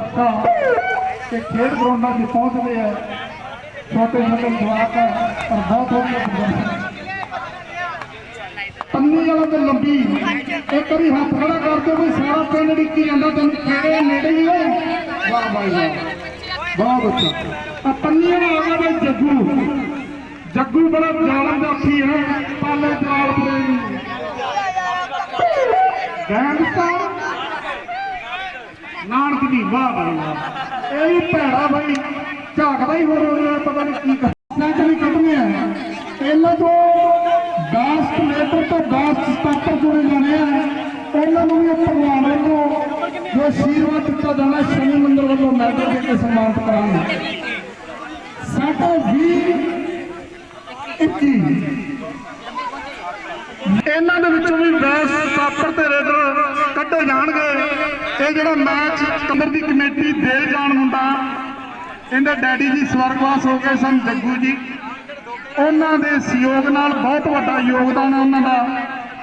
ਕਿ ਖੇਡ ਗਰਾਊਂਡਾਂ 'ਚ ਪਹੁੰਚਦੇ ਆ। ਛੋਟੇ ਛੋਟੇ ਜਵਾਕ ਆ ਪਰ ਬਹੁਤ ਵਧੀਆ ਪ੍ਰਦਰਸ਼ਨ ਪੰਨੀ ਵਾਲਾ ਤੇ ਲੰਬੀ। ਇੱਕ ਵਾਰੀ ਹੱਥ ਖੜਾ ਕਰ ਦਿਓ ਵੀ ਸਾਰਾ ਪਿੰਡ ਡਿੱਕੀ ਜਾਂਦਾ। ਤੈਨੂੰ ਖੇੜੇ ਨੇੜੇ ਹੀ ਓਏ ਵਾਹ ਵਾਹ। ਵਾਹ ਬਹੁਤ ਅੱਛਾ ਆ ਪੰਨੀ ਵਾਲਾ ਆ ਗਿਆ ਜੱਗੂ। ਜੱਗੂ ਬੜਾ ਜਾਲਮ ਜਾਫੀ ਹੈ। ਪਾਲੇ ਜਾਲ ਪ੍ਰੇਮੀ ਗੈਂਗਸਟਰ ਨਾਨਕ ਦੀ ਵਾਹ ਬਈ ਵਾਹ ਇਹ ਵੀ ਭੈੜਾ ਬਈ ਝਾਕਦਾ ਹੀ ਹੋਰ ਰਿਹਾ ਪਤਾ ਨਹੀਂ ਕੀ ਕਰ ਸੈਂਟ ਵੀ ਕੱਢਨੇ ਆ। ਪਹਿਲਾਂ ਤੋਂ 10 ਮੀਟਰ ਤੋਂ 10 ਸਟਾਪਰ ਜੁੜੇ ਜਾਣੇ ਆ। ਉਹਨਾਂ ਨੂੰ ਵੀ ਭਗਵਾਨ ਵੱਲੋਂ ਜੋ ਆਸ਼ੀਰਵਾਦ ਦਿੱਤਾ ਜਾਣਾ ਸ਼ਨੀ ਮੰਦਰ ਵੱਲੋਂ ਮੈਡਲ ਦੇ ਕੇ ਸਨਮਾਨਿਤ ਕਰਾਂਗੇ। ਸਾਡਾ ਵੀਰ 21 ਇਹਨਾਂ ਦੇ ਵਿੱਚੋਂ ਵੀ 10 ਸਟਾਪਰ ਤੇ ਕਮੇਟੀ ਜਾਣ ਮੁੰਡਾ। ਇਹਦੇ ਡੈਡੀ ਜੀ ਸਵਰਗਵਾਸ ਹੋ ਗਏ ਸਨ ਜੱਗੂ ਜੀ। ਉਹਨਾਂ ਦੇ ਸਹਿਯੋਗ ਨਾਲ ਬਹੁਤ ਵੱਡਾ ਯੋਗਦਾਨ ਹੈ ਉਹਨਾਂ ਦਾ।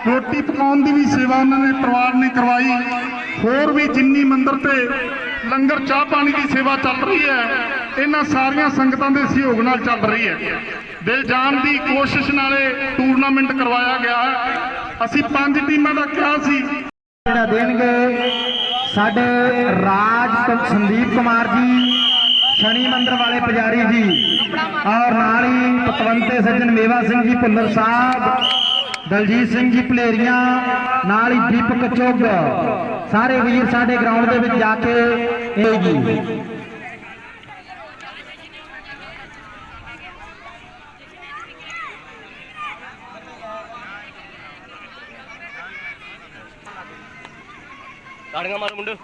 ਰੋਟੀ ਪਕਾਉਣ ਦੀ ਵੀ ਸੇਵਾ ਉਹਨਾਂ ਨੇ ਪਰਿਵਾਰ ਨੇ ਕਰਵਾਈ। ਹੋਰ ਵੀ ਜਿੰਨੀ ਮੰਦਰ ਤੇ ਲੰਗਰ ਚਾਹ ਪਾਣੀ ਦੀ ਸੇਵਾ ਚੱਲ ਰਹੀ ਹੈ, ਇਹਨਾਂ ਸਾਰੀਆਂ ਸੰਗਤਾਂ ਦੇ ਸਹਿਯੋਗ ਨਾਲ ਚੱਲ ਰਹੀ ਹੈ। ਦਿਲ ਜਾਣ ਦੀ ਕੋਸ਼ਿਸ਼ ਨਾਲੇ ਟੂਰਨਾਮੈਂਟ ਕਰਵਾਇਆ ਗਿਆ ਹੈ। ਅਸੀਂ ਪੰਜ ਟੀਮਾਂ ਦਾ ਕਿਹਾ ਸੀ। ਜਿਹੜਾ ਦੇਣਗੇ। ਸਾਡੇ ਰਾਜ ਸੰਦੀਪ ਕੁਮਾਰ ਜੀ, ਸ਼ਨੀ ਮੰਦਰ ਵਾਲੇ ਪੁਜਾਰੀ ਜੀ, ਔਰ ਨਾਲ ਹੀ ਪਤਵੰਤੇ ਸੱਜਣ ਮੇਵਾ ਸਿੰਘ ਜੀ, ਭੁੱਲਰ ਸਾਹਿਬ, ਦਲਜੀਤ ਸਿੰਘ ਜੀ ਭਲੇਰੀਆਂ, ਨਾਲ ਹੀ ਦੀਪਕ ਚੁੱਗ, ਸਾਰੇ ਵੀਰ ਸਾਡੇ ਗਰਾਊਂਡ ਦੇ ਵਿੱਚ ਜਾ ਕੇ ਇਹ ਜੀ। ਤਾੜੀਆਂ ਮੁੰਡੇ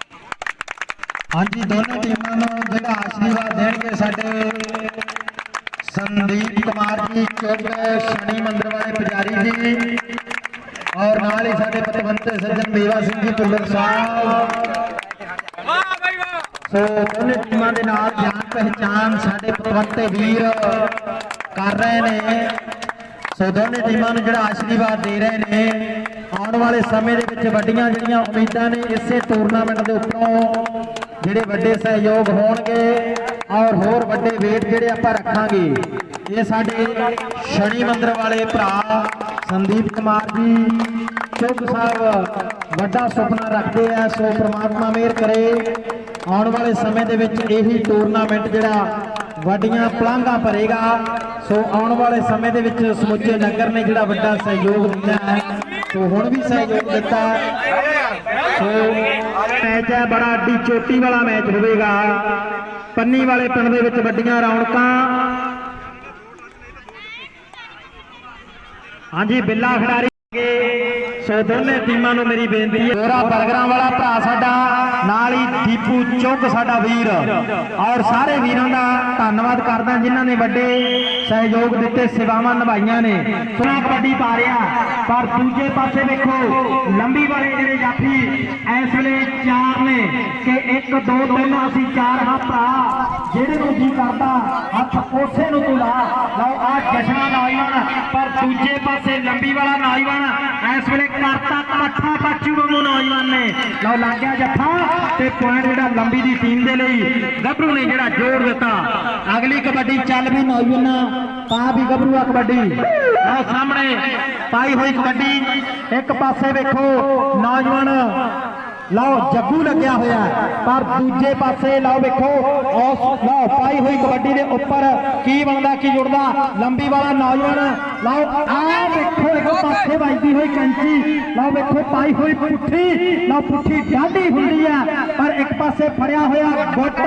ਹਾਂਜੀ, ਦੋਨੋਂ ਟੀਮਾਂ ਨੂੰ ਜਿਹੜਾ ਆਸ਼ੀਰਵਾਦ ਦੇਣਗੇ ਸਾਡੇ ਸੰਦੀਪ ਕੁਮਾਰ ਜੀ ਚੁੱਗ ਸ਼ਨੀ ਮੰਦਰ ਵਾਲੇ ਪੁਜਾਰੀ ਜੀ, ਔਰ ਨਾਲ ਹੀ ਸਾਡੇ ਪਤਵੰਤੇ ਸੱਜਣ ਮੇਵਾ ਸਿੰਘ ਜੀ, ਭੁੱਲਰ ਸਾਹਿਬ। ਸੋ ਦੋਨੇ ਟੀਮਾਂ ਦੇ ਨਾਲ ਜਾਣ ਪਹਿਚਾਨ ਸਾਡੇ ਪਤਵੰਤੇ ਵੀਰ ਕਰ ਰਹੇ ਨੇ। ਸੋ ਦੋਨੇ ਟੀਮਾਂ ਨੂੰ ਜਿਹੜਾ ਆਸ਼ੀਰਵਾਦ ਦੇ ਰਹੇ ਨੇ, ਆਉਣ ਵਾਲੇ ਸਮੇਂ ਦੇ ਵਿੱਚ ਵੱਡੀਆਂ ਜਿਹੜੀਆਂ ਉਮੀਦਾਂ ਨੇ ਇਸੇ ਟੂਰਨਾਮੈਂਟ ਦੇ ਉੱਪਰੋਂ ਜਿਹੜੇ ਵੱਡੇ ਸਹਿਯੋਗ ਹੋਣਗੇ ਔਰ ਹੋਰ ਵੱਡੇ ਵੇਟ ਜਿਹੜੇ ਆਪਾਂ ਰੱਖਾਂਗੇ, ਇਹ ਸਾਡੇ ਸ਼ਨੀ ਮੰਦਰ ਵਾਲੇ ਭਰਾ ਸੰਦੀਪ ਕੁਮਾਰ ਜੀ ਚੁੱਗ ਸਾਹਿਬ, ਵੱਡਾ ਸੁਪਨਾ ਰੱਖਦੇ ਆ, ਸੋ ਪ੍ਰਮਾਤਮਾ ਮਿਹਰ ਕਰੇ। ਆਉਣ ਵਾਲੇ ਸਮੇਂ ਦੇ ਵਿੱਚ ਇਹੀ ਟੂਰਨਾਮੈਂਟ ਜਿਹੜਾ ਵੱਡੀਆਂ ਪਲਾਂਘਾਂ ਭਰੇਗਾ। ਸੋ ਆਉਣ ਵਾਲੇ ਸਮੇਂ ਦੇ ਵਿੱਚ ਸਮੁੱਚੇ ਨਗਰ ਨੇ ਜਿਹੜਾ ਵੱਡਾ ਸਹਿਯੋਗ ਦਿੱਤਾ ਹੈ, ਸੋ ਹੁਣ ਵੀ ਸਹਿਯੋਗ ਦਿੱਤਾ ਸੋ ਮੈਚ ਹੈ, ਬੜਾ ਅੱਡੀ ਚੋਟੀ ਵਾਲਾ ਮੈਚ ਹੋਵੇਗਾ। ਪੰਨੀ ਵਾਲੇ ਪਿੰਡ ਦੇ ਵਿੱਚ ਵੱਡੀਆਂ ਰੌਣਕਾਂ। ਹਾਂਜੀ, ਬਿੱਲਾ ਖਿਡਾਰੀ ਸੋ ਦੋਨੇ ਟੀਮਾਂ ਨੂੰ ਮੇਰੀ ਬੇਨਤੀ ਹੈ। ਗੋਰਾ ਬਰਗਰਾਂ ਵਾਲਾ ਭਰਾ ਸਾਡਾ, ਨਾਲ ਹੀ ਦੀਪੂ ਚੁੱਗ ਸਾਡਾ ਵੀਰ। ਔਰ ਸਾਰੇ ਵੀਰਾਂ ਦਾ ਧੰਨਵਾਦ ਕਰਦਾ ਜਿਨ੍ਹਾਂ ਨੇ ਵੱਡੇ ਸਹਿਯੋਗ ਦਿੱਤੇ, ਸੇਵਾਵਾਂ ਨਿਭਾਈਆਂ ਨੇ। ਸੁਣਾ ਕਬੱਡੀ ਪਾ ਰਿਹਾ, ਪਰ ਦੂਜੇ ਪਾਸੇ ਵੇਖੋ, ਲੰਬੀ ਵਾਲੇ ਜਿਹੜੇ ਜਾਫੀ ਇਸ ਵੇਲੇ ਚਾਰ ਨੇ ਕਿ 1 2 3 ਅਸੀਂ ਚਾਰ ਹਾਂ ਭਰਾ। ਜਿਹੜੇ ਨੂੰ ਜੀ ਕਰਦਾ, ਹੱਥ ਉਸੇ ਨੂੰ ਤੂੰ ਲਾ। ਲਓ ਆ ਜਸ਼ਨਾ ਨੌਜਵਾਨ, ਪਰ ਦੂਜੇ ਪਾਸੇ ਲੰਬੀ ਵਾਲਾ ਨੌਜਵਾਨ, ਇਸ ਵੇਲੇ ਕਰਤਾ ਇਕੱਠਾ ਪਾਚੂ ਵਾਂਗੂ ਨੌਜਵਾਨ ਨੇ। ਲਓ ਲੱਗ ਗਿਆ ਜੱਫਾ ਤੇ ਪੁਆਇੰਟ ਜਿਹੜਾ ਲੰਬੀ ਦੀ ਟੀਮ ਦੇ ਲਈ ਗੱਭਰੂ ਨੇ ਜਿਹੜਾ ਜੋੜ ਦਿੱਤਾ। ਅਗਲੀ ਕਬੱਡੀ ਚੱਲ ਵੀ ਨੌਜਵਾਨਾਂ ਪਾ ਵੀ ਗੱਭਰੂ ਆ ਕਬੱਡੀ। ਲਓ, ਸਾਹਮਣੇ ਪਾਈ ਹੋਈ ਕਬੱਡੀ। ਇੱਕ ਪਾਸੇ ਵੇਖੋ, ਨੌਜਵਾਨ ਲਓ ਜੱਗੂ ਲੱਗਿਆ ਹੋਇਆ ਹੈ, ਪਰ ਦੂਜੇ ਪਾਸੇ ਲਓ ਵੇਖੋ ਉਸ ਲਓ ਪਾਈ ਹੋਈ ਕਬੱਡੀ ਦੇ ਉੱਪਰ ਕੀ ਬਣਦਾ ਕੀ ਜੁੜਦਾ? ਲੰਬੀ ਵਾਲਾ ਨੌਜਵਾਨ ਲਓ ਆ ਵੇਖੋ ਇੱਕ ਪਾਸੇ ਵੱਜਦੀ ਹੋਈ ਕੈਂਚੀ। ਲਓ ਵੇਖੋ ਪਾਈ ਹੋਈ ਪੁੱਠੀ ਲਓ ਪੁੱਠੀ ਡਾਢੀ ਹੁੰਦੀ ਆ ਪਰ ਇੱਕ ਪਾਸੇ ਫੜਿਆ ਹੋਇਆ ਗੁੱਟ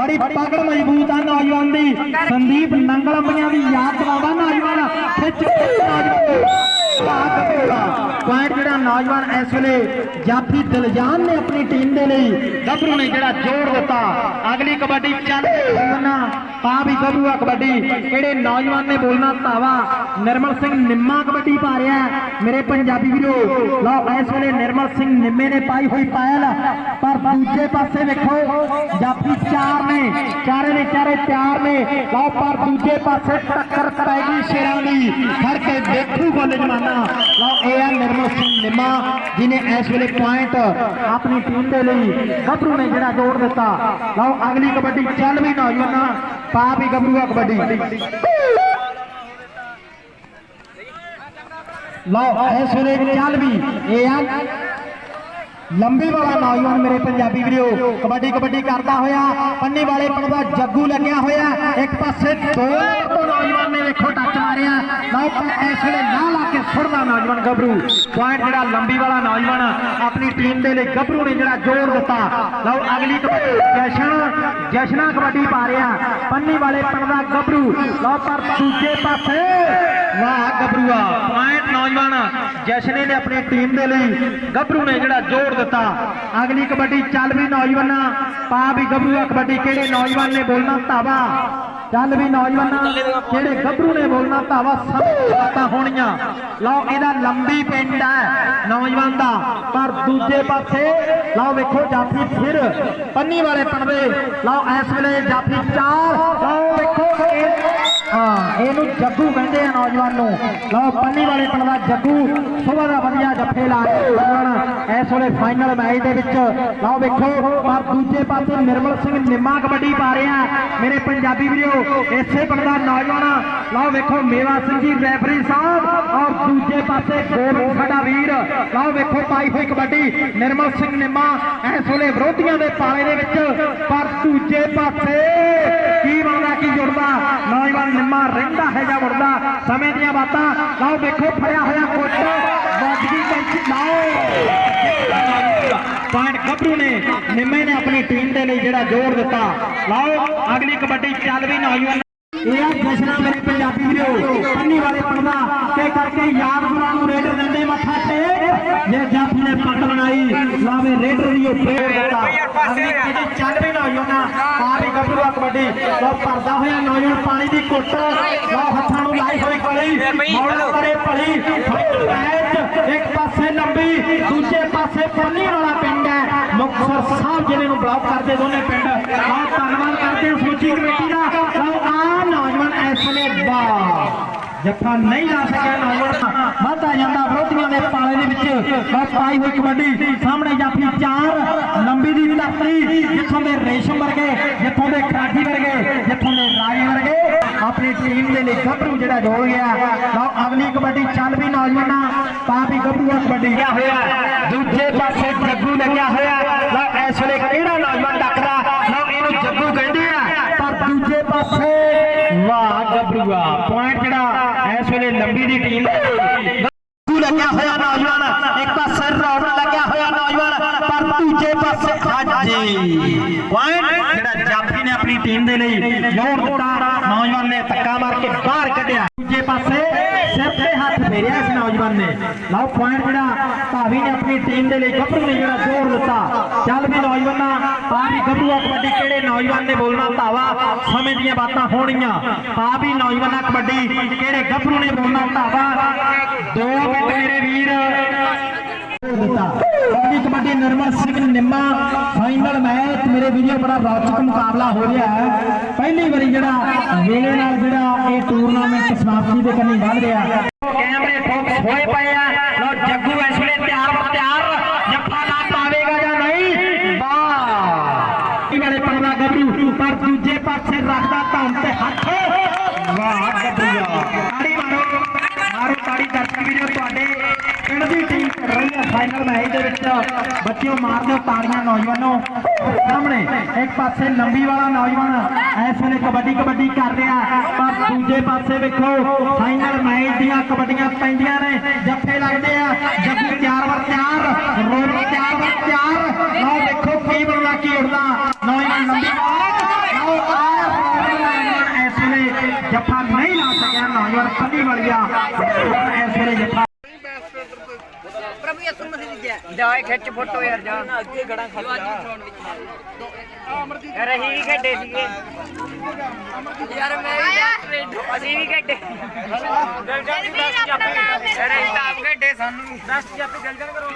ਬੜੀ ਪਕੜ ਮਜ਼ਬੂਤ ਆ ਨੌਜਵਾਨ ਦੀ। ਸੰਦੀਪ ਨੰਗਲੰਬੀਆਂ ਦੀ ਯਾਦ ਦਿਵਾਵਾ ਨੌਜਵਾਨ। ਖਿੱਚ ਨੌਜਵਾਨ। ਪੁਆਇੰਟ ਜਿਹੜਾ ਨੌਜਵਾਨ ਇਸ ਵੇਲੇ ਜਾਫੀ ਦਿਲਜਾਨ ਨੇ ਆਪਣੀ ਟੀਮ ਦੇ ਲਈ ਗੱਭਰੂ ਨੇ ਜਿਹੜਾ ਜੋੜ ਦਿੱਤਾ ਅਗਲੀ ਕਬੱਡੀ ਚੱਲ ਉਹਨਾਂ ਪਾ ਵੀ ਗੱਭਰੂ ਆ ਕਬੱਡੀ ਕਿਹੜੇ ਨੌਜਵਾਨ ਨੇ ਬੋਲਣਾ ਧਾਵਾ ਨਿਰਮਲ ਸਿੰਘ ਨਿੰਮਾ ਕਬੱਡੀ ਪਾ ਰਿਹਾ ਹੈ। ਮੇਰੇ ਪੰਜਾਬੀ ਵੀਰੋ ਲਓ ਇਸ ਵੇਲੇ ਨਿਰਮਲ ਸਿੰਘ ਨਿੰਮੇ ਨੇ ਪਾਈ ਹੋਈ ਪਾਇਲ ਪਰ ਦੂਜੇ ਪਾਸੇ ਵੇਖੋ ਜਾਫੀ ਚਾਰ ਨੇ ਚਾਰੇ ਦੇ ਚਾਰੇ ਤਿਆਰ ਨੇ ਲਓ ਪਰ ਦੂਜੇ ਪਾਸੇ ਟੱਕਰ ਪੈ ਗਈ ਸ਼ੇਰਾਂ ਦੀ ਖੜ ਕੇ ਦੇਖੂ ਬੋਲੇ ਜਮਾਨਾ ਲਓ ਇਹ ਹੈ ਨਿਰਮਲ ਸਿੰਘ ਨਿੰਮਾ ਜਿਨੇ ਇਸ ਵੇਲੇ ਪੁਆਇੰਟ ਆਪਣੀ ਟੀਮ ਦੇ ਲਈ ਗੱਭਰੂ ਨੇ ਜਿਹੜਾ ਜੋੜ ਦਿੱਤਾ ਲਓ ਅਗਲੀ ਕਬੱਡੀ ਚੱਲ ਵੀ ਨੌਜਵਾਨਾਂ ਪਾ ਵੀ ਗੱਭਰੂਆ ਕਬੱਡੀ ਲਓ ਇਸ ਵੇਲੇ ਚੱਲ ਵੀ ਇਹ ਆ ਲੰਬੀ ਵਾਲਾ ਨੌਜਵਾਨ ਮੇਰੇ ਪੰਜਾਬੀ ਵੀਰੋ ਕਬੱਡੀ ਕਬੱਡੀ ਕਰਦਾ ਹੋਇਆ ਪੰਨੀ ਵਾਲੇ ਪਿੰਡ ਦਾ ਜੱਗੂ ਲੱਗਿਆ ਹੋਇਆ ਇੱਕ ਪਾਸੇ ਦੋ ਤੋਂ ਨੌਜਵਾਨ ਨੇ ਵੇਖੋ ਟੱਚ ਮਾਰਿਆ ਲਓ ਪਰ ਇਸ ਵੇਲੇ ਨਾ ਲਾ ਕੇ ਸੁੱਟਦਾ ਨੌਜਵਾਨ ਗੱਭਰੂ ਪੁਆਇੰਟ ਜਿਹੜਾ ਲੰਬੀ ਵਾਲਾ ਨੌਜਵਾਨ ਆਪਣੀ ਟੀਮ ਦੇ ਲਈ ਗੱਭਰੂ ਨੇ ਜਿਹੜਾ ਜੋਰ ਦਿੱਤਾ। ਲਓ, ਅਗਲੀ ਕਬੱਡੀ, ਜਸ਼ਨ, ਜਸ਼ਨਾ ਕਬੱਡੀ ਪਾ ਰਿਹਾ ਪੰਨੀ ਵਾਲੇ ਪਿੰਡ ਦਾ ਗੱਭਰੂ ਲਓ, ਪਰ ਦੂਜੇ ਪਾਸੇ, ਵਾਹ ਗੱਭਰੂਆ ਪੁਆਇੰਟ ਨੌਜਵਾਨ ਜਸ਼ਨੇ ਨੇ ਆਪਣੀ ਟੀਮ ਦੇ ਲਈ ਗੱਭਰੂ ਨੇ ਜਿਹੜਾ ਜੋਰ ਦਿੱਤਾ। ਅਗਲੀ ਕਬੱਡੀ ਚੱਲ ਵੀ ਨੌਜਵਾਨਾਂ, ਪਾ ਵੀ ਗੱਭਰੂਆ ਕਬੱਡੀ। ਕਿਹੜੇ ਨੌਜਵਾਨ ਨੇ ਬੋਲਣਾ? ਧਾਵਾ। ਚੱਲ ਵੀ ਨੌਜਵਾਨਾਂ, ਜਿਹੜੇ ਗੱਭਰੂ ਨੇ ਬੋਲਣਾ ਧਾਵਾ ਸਭ ਬਾਤਾਂ ਹੋਣੀਆਂ। ਲਓ, ਇਹਦਾ ਲੰਬੀ ਪਿੰਡ ਹੈ ਨੌਜਵਾਨ ਦਾ, ਪਰ ਦੂਜੇ ਪਾਸੇ, ਲਓ ਵੇਖੋ ਜਾਫੀ ਫਿਰ ਪੰਨੀ ਵਾਲੇ ਪਿੰਡ ਦੇ। ਲਓ, ਇਸ ਵੇਲੇ ਜਾਫੀ ਚਾਰ, ਲਓ। ਹਾਂ, ਇਹਨੂੰ ਜੱਗੂ ਕਹਿੰਦੇ ਆ ਨੌਜਵਾਨ ਨੂੰ। ਲਓ ਪੰਨੀ ਵਾਲੇ ਪਿੰਡ ਦਾ ਜੱਗੂ ਸੁਬਾ ਦਾ ਵਧੀਆ ਜੱਫੇ ਲਾ ਇਸ ਵੇਲੇ ਫਾਈਨਲ ਮੈਚ ਦੇ ਵਿੱਚ। ਲਓ, ਵੇਖੋ, ਪਰ ਦੂਜੇ ਪਾਸੇ ਨਿਰਮਲ ਸਿੰਘ ਨਿੰਮਾ ਕਬੱਡੀ ਪਾ ਰਿਹਾ। ਮੇਰੇ ਪੰਜਾਬੀ ਵੀਰੋ, ਇਸੇ ਪਿੰਡ ਦਾ ਨੌਜਵਾਨ। ਲਓ, ਵੇਖੋ, ਮੇਵਾ ਸਿੰਘ ਜੀ ਰੈਫਰੀ ਸਾਹਿਬ ਔਰ ਦੂਜੇ ਪਾਸੇ ਗੋਲ ਸਾਡਾ ਵੀਰ। ਲਓ, ਵੇਖੋ, ਪਾਈ ਹੋਈ ਕਬੱਡੀ, ਨਿਰਮਲ ਸਿੰਘ ਨਿੰਮਾ ਇਸ ਵੇਲੇ ਵਿਰੋਧੀਆਂ ਦੇ ਪਾਲੇ ਦੇ ਵਿੱਚ। ਪਰ ਦੂਜੇ ਪਾਸੇ ਬਣਦਾ ਕੀ ਜੁੜਦਾ ਨੌਜਵਾਨ ਨਿੰਮਾ ਰਹਿੰਦਾ ਹੈ ਜਾਂ ਮੁੜਦਾ। ਸਮੇਂ ਦੀਆਂ ਬਾਤਾਂ, ਲਓ ਵੇਖੋ ਫੜਿਆ ਹੋਇਆ ਕੋਟ। ਵੱਜ ਕੈਂਚੀ ਲਾਓ। ਪੁਆਇੰਟ ਗੱਭਰੂ ਨੇ, ਨਿੰਮੇ ਨੇ ਆਪਣੀ ਟੀਮ ਦੇ ਲਈ ਜਿਹੜਾ ਜ਼ੋਰ ਦਿੱਤਾ। ਲਓ, ਅਗਲੀ ਕਬੱਡੀ ਚੱਲ ਵੀ ਨੌਜਵਾਨ ਇਹ ਆ ਜਸ਼ਨਾ ਮੇਰੇ ਪੰਜਾਬੀ ਵੀਰੋ, ਪੰਨੀ ਵਾਲੇ ਪੜਦਾ ਤੇ ਕਰਕੇ ਯਾਦਗਾਰਾਂ ਨੂੰ ਰੇਡਰ ਦਿੰਦੇ ਮੱਥਾ ਟੇਕ। ਜੇ ਜਾਫੀ ਨੇ ਪੱਟ ਬਣਾਈ, ਲਾਵੇ ਰੇਡਰ ਦੀ ਉਹ ਫੇਰ ਦਿੱਤਾ। ਅਗਲੀ ਕਬੱਡੀ ਚੱਲ ਵੀ ਨੌਜਵਾਨਾਂ ਆ ਵੀ ਗੱਭਰੂ ਆ ਕਬੱਡੀ ਲਓ ਭਰਦਾ ਹੋਇਆ ਨੌਜਵਾਨ ਪਾਣੀ ਦੀ ਘੁੱਟ ਲਓ ਹੱਥਾਂ ਨੂੰ ਲਾਈ ਹੋਈ ਗਲੀ। ਮੌਲਾ ਕਰੇ ਭਲੀ। ਮੈਚ ਇੱਕ ਪਾਸੇ ਲੰਬੀ ਦੂਜੇ ਪਾਸੇ ਪੰਨੀ ਵਾਲਾ ਪਿੰਡ ਹੈ। ਮੁਕਤਸਰ ਸਾਹਿਬ ਜ਼ਿਲ੍ਹੇ ਨੂੰ ਬਲੌਕ ਕਰਦੇ ਦੋਨੇ ਪਿੰਡ। ਆਹ ਧੰਨਵਾਦ ਕਰਦੇ ਹਾਂ ਸੋਚੀ ਕਮੇਟੀ ਦਾ। ਲਓ ਆ ਨੌਜਵਾਨ ਇਸ ਵੇਲੇ ਬਾ ਜੱਫਾ ਨਹੀਂ ਲਾ ਸਕਿਆ ਨੌਜਵਾਨ। ਵੱਧਦਾ ਜਾਂਦਾ। ਵਿਰੋਧੀਆਂ ਦੇ ਪਾਲੇ ਦੇ ਵਿੱਚ ਬਸ ਪਾਈ ਹੋਈ ਕਬੱਡੀ। ਸਾਹਮਣੇ ਜਾਫੀ ਚਾਰ। ਲੰਬੀ ਦੀ ਧਰਤੀ। ਜਿੱਥੋਂ ਦੇ ਰੇਸ਼ਮ ਵਰਗੇ ਜਿੱਥੋਂ ਦੇ ਕਰਾਠੀ ਵਰਗੇ ਜਿੱਥੋਂ ਦੇ ਰਾਜੇ ਵਰਗੇ ਆਪਣੀ ਟੀਮ ਦੇ ਲਈ ਗੱਭਰੂ ਜਿਹੜਾ ਡੋਲ ਗਿਆ। ਲਓ ਅਗਲੀ ਕਬੱਡੀ ਚੱਲ ਵੀ ਨੌਜਵਾਨਾਂ ਪਾ ਵੀ ਗੱਭਰੂ ਆ ਕਬੱਡੀ। ਗਿਆ ਹੋਇਆ ਦੂਜੇ ਪਾਸੇ ਜੱਗੂ ਲੱਗਿਆ ਹੋਇਆ ਲਓ ਇਸ ਵੇਲੇ ਕਿਹੜਾ ਨੌਜਵਾਨ ਡੱਕਦਾ? ਲਓ ਇਹਨੂੰ ਜੱਗੂ ਕਹਿੰਦੇ ਆ। ਪਰ ਦੂਜੇ ਪਾਸੇ ਵਾਹ ਗੱਭਰੂਆ ਪੁਆਇੰਟ ਜਿਹੜਾ ਇਸ ਵੇਲੇ ਲੰਬੀ ਦੀ ਟੀਮ ਗੱਭਰੂ ਲੱਗਿਆ ਹੋਇਆ ਨੌਜਵਾਨ ਇੱਕ ਪਾਸੇ ਰੌਣ ਲੱਗਿਆ ਹੋਇਆ ਨੌਜਵਾਨ ਪਰ ਦੂਜੇ ਪਾਸੇ ਹਾਜੀ। ਪੁਆਇੰਟ ਜਿਹੜਾ ਆਪਣੀ ਟੀਮ ਦੇ ਲਈ ਜੋਰ ਦਿੱਤਾ, ਨੌਜਵਾਨ ਨੇ ਧੱਕਾ ਮਾਰ ਕੇ ਬਾਹਰ ਕੱਢਿਆ। ਦੂਜੇ ਪਾਸੇ ਸਿਰ ਤੇ ਹੱਥ ਫੇਰਿਆ ਇਸ ਨੌਜਵਾਨ ਨੇ। ਲਓ ਪੁਆਇੰਟ ਜਿਹੜਾ ਭਾਵੀ ਨੇ ਆਪਣੀ ਟੀਮ ਦੇ ਲਈ, ਗੱਭਰੂ ਨੇ ਜਿਹੜਾ ਜ਼ੋਰ ਦਿੱਤਾ। ਚੱਲ ਵੀ ਨੌਜਵਾਨਾਂ ਪਾ ਵੀ ਗੱਭਰੂ ਆ, ਕਬੱਡੀ ਕਿਹੜੇ ਨੌਜਵਾਨ ਨੇ ਬੋਲਣਾ? ਧਾਵਾ ਸਮੇਂ ਦੀਆਂ ਬਾਤਾਂ ਹੋਣੀਆਂ ਪਾ ਵੀ ਨੌਜਵਾਨਾਂ, ਕਬੱਡੀ ਕਿਹੜੇ ਗੱਭਰੂ ਨੇ ਬੋਲਣਾ? ਧਾਵਾ ਦੋ ਮਿੰਟ ਮੇਰੇ ਵੀਰ। ਦਿੱਤਾ। ਅਗਲੀ ਕਬੱਡੀ ਨਿਰਮਲ ਸਿੰਘ ਨਿੰਮਾ ਫਾਈਨਲ ਮੈਚ ਮੇਰੇ ਵੀਡੀਓ ਬੜਾ ਰੌਚਕ ਮੁਕਾਬਲਾ ਹੋ ਰਿਹਾ ਹੈ। ਪਹਿਲੀ ਵਾਰੀ ਜਿਹੜਾ ਵੇਲੇ ਨਾਲ ਜਿਹੜਾ ਇਹ ਟੂਰਨਾਮੈਂਟ ਸਮਾਪਤੀ ਦੇ ਕੰਨੀ ਵੱਧ ਰਿਹਾ। ਕੈਮਰੇ ਫੋਕਸ ਹੋਏ ਪਏ ਆ ਲੋ ਜੱਗੂ ਇਸ ਵੇਲੇ ਤਿਆਰ ਬਰ ਤਿਆਰ ਜੱਫਾ ਲਾ ਪਾਵੇਗਾ ਜਾਂ ਨਹੀਂ ਵਾਹ ਇਹ ਵਾਲੇ ਪਰਦਾ ਗੱਭਰੂ ਪਰ ਦੂਜੇ ਪਾਸੇ ਰੱਖਦਾ ਧੰਨ ਤੇ ਹੱਥ ਵਾਹ ਗੱਭਰੂਆ ਤਾੜੀ ਮਾਰੋ ਮਾਰੋ ਤਾੜੀ ਦਰਸ਼ਕ ਵੀਡੀਓ ਤੁਹਾਡੇ ਪਿੰਡ ਦੀ ਟੀਮ ਕਰ ਰਹੀ ਹੈ ਫਾਈਨਲ ਮੈਚ ਦੇ ਵਿੱਚ ਬੱਚਿਓ ਮਾਰ ਦਿਓ ਤਾੜੀਆਂ ਨੌਜਵਾਨੋ। ਸਾਹਮਣੇ ਇੱਕ ਪਾਸੇ ਲੰਬੀ ਵਾਲਾ ਨੌਜਵਾਨ ਇਸ ਵੇਲੇ ਕਬੱਡੀ ਕਬੱਡੀ ਕਰ ਰਿਹਾ, ਪਰ ਦੂਜੇ ਪਾਸੇ ਵੇਖੋ ਫਾਈਨਲ ਮੈਚ ਦੀਆਂ ਕਬੱਡੀਆਂ ਪੈਂਦੀਆਂ ਨੇ, ਜੱਫੇ ਲੱਗਦੇ ਆ, ਜੱਫੇ ਚਾਰ ਵਾਰ ਚਾਰ ਰੋਲ ਚਾਰ ਵਾਰ ਚਾਰ ਲਓ ਵੇਖੋ ਕੀ ਬਣਦਾ, ਕੀ ਉੜਦਾ ਨੌਜਵਾਨ ਲੰਬੀ ਲਓ, ਆ ਇਸ ਵੇਲੇ ਜੱਫਾ ਨਹੀਂ ਲਾ ਸਕਿਆ, ਨੌਜਵਾਨ ਪੱਲੀ ਵਾਲੀਆ। ਗਿਆ ਵੇਲੇ ਜੱਫਾ ਪ੍ਰਭੂ ਯਿਸੂ ਮਸੀਹ ਦੀ ਜੈ ਜਾਏ ਖਿੱਚ ਫੋਟੋ ਯਾਰ ਜਾ ਅੱਗੇ ਗੜਾ ਖੜ ਯਾਰ ਅਸੀਂ ਵੀ ਖੇਡੇ ਸੀਗੇ। ਯਾਰ ਮੈਂ ਵੀ ਅਸੀਂ ਵੀ ਖੇਡੇ। ਯਾਰ ਅਸੀਂ ਤਾਂ ਆਪ ਖੇਡੇ ਸਾਨੂੰ 10 ਜੱਪ ਗੱਲ ਕਰੋ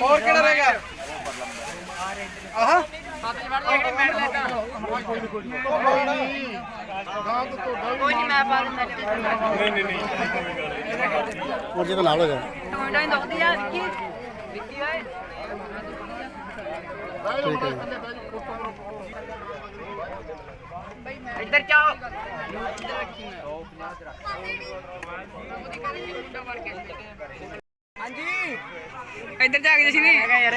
ਹੋਰ ਕਿਹੜਾ ਰਹਿ ਗਿਆ? ਆਹ। ਜਿਹੜੀ ਮੈਂ ਲੈਦਾ ਕੋਈ ਨਹੀਂ ਨਹੀਂ ਤੋਂ ਤੁਹਾਡਾ ਕੋਈ ਨਹੀਂ ਮੈਂ ਪਾ ਦਿੰਦਾ ਹੋਰ ਜੇ ਤਾਂ ਨਾਲ ਹੋ ਜਾ। ਟਮਾਟਾ ਹੀ ਦੁਖਦੀ ਆ ਵਿੱਕੀ ਠੀਕ ਹੈ ਜੀ। ਇੱਧਰ ਚਾਓ ਹਾਂਜੀ। ਇੱਧਰ ਜਾ ਕੇ ਜਸੀ ਨੇ? ਹੈਗਾ ਯਾਰ।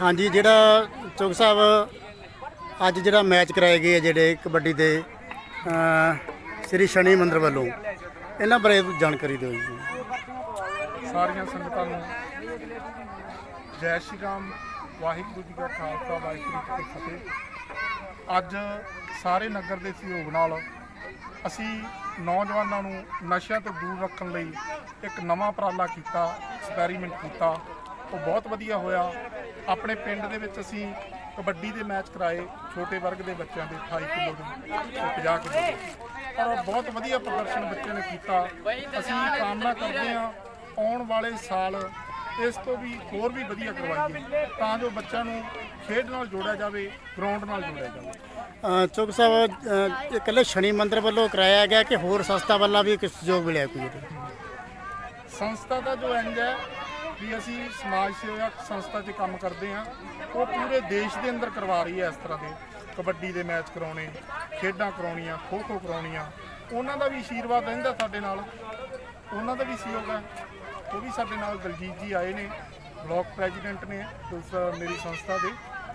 ਹਾਂਜੀ, ਜਿਹੜਾ ਚੌਕ ਸਾਹਿਬ ਅੱਜ ਜਿਹੜਾ ਮੈਚ ਕਰਾਏ ਗਏ ਆ ਜਿਹੜੇ ਕਬੱਡੀ ਦੇ ਸ੍ਰੀ ਸ਼ਨੀ ਮੰਦਰ ਵੱਲੋਂ, ਇਹਨਾਂ ਬਾਰੇ ਜਾਣਕਾਰੀ ਦਿਓ ਜੀ। ਸਾਰੀਆਂ ਸੰਗਤਾਂ ਨੂੰ ਜੈ ਸ਼੍ਰੀ ਰਾਮ, ਵਾਹਿਗੁਰੂ ਜੀ ਕਾ ਖਾਲਸਾ, ਵਾਹਿਗੁਰੂ ਜੀ ਕੀ ਫਤਿਹ। ਅੱਜ ਸਾਰੇ ਨਗਰ ਦੇ ਸਹਿਯੋਗ ਨਾਲ ਅਸੀਂ ਨੌਜਵਾਨਾਂ ਨੂੰ ਨਸ਼ਿਆਂ ਤੋਂ ਦੂਰ ਰੱਖਣ ਲਈ ਇੱਕ ਨਵਾਂ ਉਪਰਾਲਾ ਕੀਤਾ ਐਕਸਪੈਰੀਮੈਂਟ ਕੀਤਾ। ਉਹ ਬਹੁਤ ਵਧੀਆ ਹੋਇਆ। ਆਪਣੇ ਪਿੰਡ ਦੇ ਵਿੱਚ ਅਸੀਂ ਕਬੱਡੀ ਦੇ ਮੈਚ ਕਰਾਏ ਛੋਟੇ ਵਰਗ ਦੇ ਬੱਚਿਆਂ ਦੇ 28 ਕਿਲੋ ਦੇ ਤੇ 50 ਕਿਲੋ ਦੇ। ਪਰ ਬਹੁਤ ਵਧੀਆ ਪ੍ਰਦਰਸ਼ਨ ਬੱਚਿਆਂ ਨੇ ਕੀਤਾ। ਅਸੀਂ ਕਾਮਨਾ ਕਰਦੇ ਹਾਂ ਆਉਣ ਵਾਲੇ ਸਾਲ ਇਸ ਤੋਂ ਵੀ ਹੋਰ ਵੀ ਵਧੀਆ ਕਰਵਾਈਏ ਤਾਂ ਜੋ ਬੱਚਿਆਂ ਨੂੰ ਖੇਡ ਨਾਲ ਜੋੜਿਆ ਜਾਵੇ ਗਰਾਊਂਡ ਨਾਲ ਜੋੜਿਆ ਜਾਵੇ। ਚੌਕ ਸਾਹਿਬ ਇਕੱਲੇ ਸ਼ਨੀ ਮੰਦਰ ਵੱਲੋਂ ਕਰਾਇਆ ਗਿਆ ਕਿ ਹੋਰ ਸੰਸਥਾ ਵੱਲੋਂ ਵੀ ਕੁਝ ਸਹਿਯੋਗ ਮਿਲਿਆ ਕੋਈ? ਸੰਸਥਾ ਦਾ ਜੋ ਇੰਜ ਹੈ ਵੀ ਅਸੀਂ ਸਮਾਜ ਸੇਵਾ ਸੰਸਥਾ 'ਚ ਕੰਮ ਕਰਦੇ ਹਾਂ। ਉਹ ਪੂਰੇ ਦੇਸ਼ ਦੇ ਅੰਦਰ ਕਰਵਾ ਰਹੀ ਹੈ ਇਸ ਤਰ੍ਹਾਂ ਦੇ। ਕਬੱਡੀ ਦੇ ਮੈਚ ਕਰਾਉਣੇ ਖੇਡਾਂ ਕਰਾਉਣੀਆਂ ਖੋ ਖੋ ਕਰਾਉਣੀਆਂ। ਉਹਨਾਂ ਦਾ ਵੀ ਆਸ਼ੀਰਵਾਦ ਰਹਿੰਦਾ ਸਾਡੇ ਨਾਲ। ਉਹਨਾਂ ਦਾ ਵੀ ਸਹਿਯੋਗ ਹੈ। ਉਹ ਵੀ ਸਾਡੇ ਨਾਲ ਦਲਜੀਤ ਜੀ ਆਏ ਨੇ ਬਲਾਕ ਪ੍ਰੈਜ਼ੀਡੈਂਟ ਨੇ ਦੂਸਰਾ ਮੇਰੀ ਸੰਸਥਾ ਦੇ।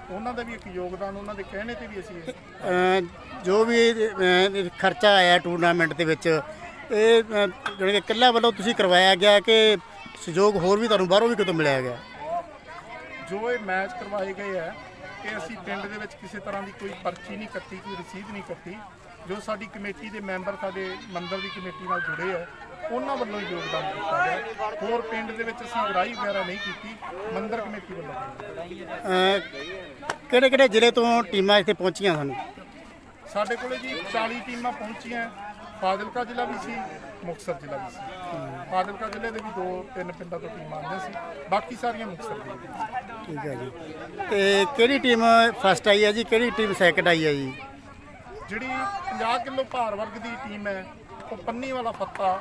ਉਹਨਾਂ ਦਾ ਵੀ ਇੱਕ ਯੋਗਦਾਨ ਉਹਨਾਂ ਦੇ ਕਹਿਣੇ ਤੇ ਵੀ ਅਸੀਂ ਜੋ ਵੀ ਅ, ਖਰਚਾ ਆਇਆ ਟੂਰਨਾਮੈਂਟ ਦੇ ਵਿੱਚ ਇਹ ਜਿਹੜੇ ਕਿ ਇਕੱਲਾ ਵੱਲੋਂ ਤੁਸੀਂ ਕਰਵਾਇਆ ਗਿਆ ਕਿ ਸਹਿਯੋਗ ਹੋਰ ਵੀ ਤੁਹਾਨੂੰ ਬਾਹਰੋਂ ਵੀ ਕਿਤੋਂ ਮਿਲਿਆ ਗਿਆ ਜੋ ਇਹ ਮੈਚ ਕਰਵਾਏ ਗਏ ਹੈ ਕਿ ਅਸੀਂ ਪਿੰਡ ਦੇ ਵਿੱਚ ਕਿਸੇ ਤਰ੍ਹਾਂ ਦੀ ਕੋਈ ਪਰਚੀ ਨਹੀਂ ਕੱਟੀ ਕੋਈ ਰਸੀਦ ਨਹੀਂ ਕੱਟੀ ਜੋ ਸਾਡੀ ਕਮੇਟੀ ਦੇ ਮੈਂਬਰ ਸਾਡੇ ਮੰਦਰ ਦੀ ਕਮੇਟੀ ਨਾਲ ਜੁੜੇ ਹੈ ਉਹਨਾਂ ਵੱਲੋਂ ਹੀ ਯੋਗਦਾਨ ਦਿੱਤਾ ਗਿਆ ਹੋਰ ਪਿੰਡ ਦੇ ਵਿੱਚ ਅਸੀਂ ਗਰਾਈ ਵਗੈਰਾ ਨਹੀਂ ਕੀਤੀ ਮੰਦਰ ਕਮੇਟੀ ਵੱਲੋਂ। ਕਿਹੜੇ ਕਿਹੜੇ ਜ਼ਿਲ੍ਹੇ ਤੋਂ ਟੀਮਾਂ ਇੱਥੇ ਪਹੁੰਚੀਆਂ ਸਾਨੂੰ? ਸਾਡੇ ਕੋਲੇ ਜੀ 40 ਟੀਮਾਂ ਪਹੁੰਚੀਆਂ ਫਾਜ਼ਿਲਕਾ ਜ਼ਿਲ੍ਹਾ ਵੀ ਸੀ ਮੁਕਤਸਰ ਜ਼ਿਲ੍ਹਾ ਵੀ ਸੀ। ਫਾਜ਼ਿਲਕਾ ਜ਼ਿਲ੍ਹੇ ਦੇ ਵੀ ਦੋ ਤਿੰਨ ਪਿੰਡਾਂ ਤੋਂ ਟੀਮਾਂ ਆਈਆਂ ਸੀ। ਬਾਕੀ ਸਾਰੀਆਂ ਮੁਕਤਸਰ ਦੀਆਂ। ਠੀਕ ਹੈ ਜੀ। ਤੇ ਕਿਹੜੀ ਟੀਮ ਫਸਟ ਆਈ ਹੈ ਜੀ? ਕਿਹੜੀ ਟੀਮ ਸੈਕੰਡ ਆਈ ਹੈ ਜੀ? ਜਿਹੜੀ 50 ਕਿਲੋ ਭਾਰ ਵਰਗ ਦੀ ਟੀਮ ਹੈ ਉਹ ਪੰਨੀ ਵਾਲਾ ਫੱਤਾ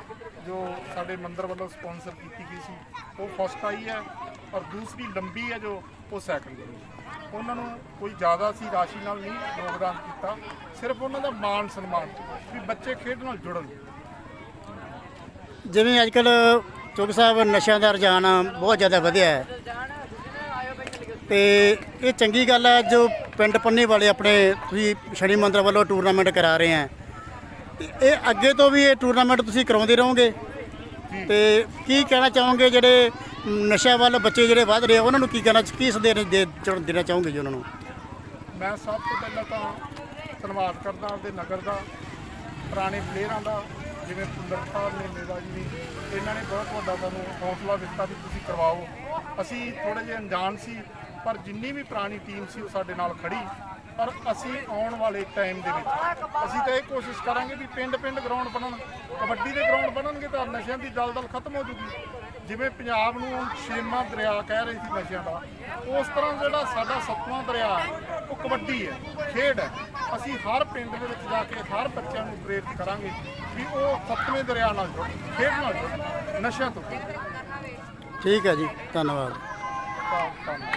ਜੋ ਸਾਡੇ ਮੰਦਰ ਵੱਲੋਂ ਸਪਾਂਸਰ ਕੀਤੀ ਗਈ ਸੀ ਉਹ ਫਸਟ ਆਈ ਹੈ ਔਰ ਦੂਸਰੀ ਲੰਬੀ ਹੈ ਜੋ ਉਹ ਸੈਕੰਡ ਆਈ ਹੈ। ਉਹਨਾਂ ਨੂੰ ਕੋਈ ਜ਼ਿਆਦਾ ਸੀ ਰਾਸ਼ੀ ਨਾਲ ਨਹੀਂ ਯੋਗਦਾਨ ਕੀਤਾ ਸਿਰਫ ਉਹਨਾਂ ਦਾ ਮਾਣ ਸਨਮਾਨ ਵੀ ਬੱਚੇ ਖੇਡ ਨਾਲ ਜੁੜਨ। ਜਿਵੇਂ ਅੱਜ ਕੱਲ ਚੌਕ ਸਾਹਿਬ ਨਸ਼ਿਆਂ ਦਾ ਰੁਝਾਨ ਬਹੁਤ ਜ਼ਿਆਦਾ ਵਧਿਆ ਹੈ। ਤੇ ਇਹ ਚੰਗੀ ਗੱਲ ਹੈ ਜੋ ਪਿੰਡ ਪੰਨੇ ਵਾਲੇ ਆਪਣੇ ਤੁਸੀਂ ਸ਼ਨੀ ਮੰਦਰ ਵੱਲੋਂ ਟੂਰਨਾਮੈਂਟ ਕਰਾ ਰਹੇ ਆ ਇਹ ਅੱਗੇ ਤੋਂ ਵੀ ਇਹ ਟੂਰਨਾਮੈਂਟ ਤੁਸੀਂ ਕਰਾਉਂਦੇ ਰਹੋਗੇ। ਤੇ ਕੀ ਕਹਿਣਾ ਚਾਹੋਗੇ ਜਿਹੜੇ ਨਸ਼ਿਆਂ ਵੱਲ ਬੱਚੇ ਜਿਹੜੇ ਵੱਧ ਰਹੇ ਆ, ਉਹਨਾਂ ਨੂੰ ਕੀ ਕਹਿਣਾ, ਕੀ ਸੰਦੇਸ਼ ਦੇ ਦੇਣਾ ਚਾਹੋਗੇ ਜੀ ਉਹਨਾਂ ਨੂੰ? ਮੈਂ ਸਭ ਤੋਂ ਪਹਿਲਾਂ ਤਾਂ ਧੰਨਵਾਦ ਕਰਦਾ ਆਪਦੇ ਨਗਰ ਦਾ, ਪੁਰਾਣੇ ਪਲੇਅਰਾਂ ਦਾ ਜਿਵੇਂ ਪੁੰਦਰ ਸਾਹਿਬ ਨੇ ਮੇਰਾ ਜੀ ਨੇ ਇਹਨਾਂ ਨੇ ਬਹੁਤ ਵੱਡਾ ਸਾਨੂੰ ਹੌਸਲਾ ਦਿੱਤਾ ਵੀ ਤੁਸੀਂ ਕਰਵਾਓ। ਅਸੀਂ ਥੋੜੇ ਜਿਹੇ ਅਣਜਾਣ ਸੀ, ਪਰ ਜਿੰਨੀ ਵੀ ਪੁਰਾਣੀ ਟੀਮ ਸੀ ਉਹ ਸਾਡੇ ਨਾਲ ਖੜੀ। ਪਰ ਅਸੀਂ ਆਉਣ ਵਾਲੇ ਟਾਈਮ ਦੇ ਵਿੱਚ, ਅਸੀਂ ਤਾਂ ਇਹ ਕੋਸ਼ਿਸ਼ ਕਰਾਂਗੇ ਵੀ ਪਿੰਡ ਪਿੰਡ ਗਰਾਊਂਡ ਬਣਨ, ਕਬੱਡੀ ਦੇ ਗਰਾਊਂਡ ਬਣਨਗੇ ਤਾਂ ਨਸ਼ਿਆਂ ਦੀ ਦਲਦਲ ਖਤਮ ਹੋ ਜੂਗੀ। ਜਿਵੇਂ ਪੰਜਾਬ ਨੂੰ ਛੇਵਾਂ ਦਰਿਆ ਕਹਿ ਰਹੇ ਸੀ ਨਸ਼ਿਆਂ ਦਾ ਉਸ ਤਰ੍ਹਾਂ ਜਿਹੜਾ ਸਾਡਾ ਸੱਤਵਾਂ ਦਰਿਆ ਹੈ, ਉਹ ਕਬੱਡੀ ਹੈ ਖੇਡ ਹੈ। ਅਸੀਂ ਹਰ ਪਿੰਡ ਦੇ ਵਿੱਚ ਜਾ ਕੇ ਹਰ ਬੱਚਿਆਂ ਨੂੰ ਪ੍ਰੇਰਿਤ ਕਰਾਂਗੇ ਵੀ ਉਹ ਸੱਤਵੇਂ ਦਰਿਆ ਨਾਲ ਜੁੜ ਖੇਡ ਨਾਲ ਜੁੜ ਨਸ਼ਿਆਂ ਤੋਂ ਠੀਕ ਹੈ ਜੀ ਧੰਨਵਾਦ। ਧੰਨਵਾਦ।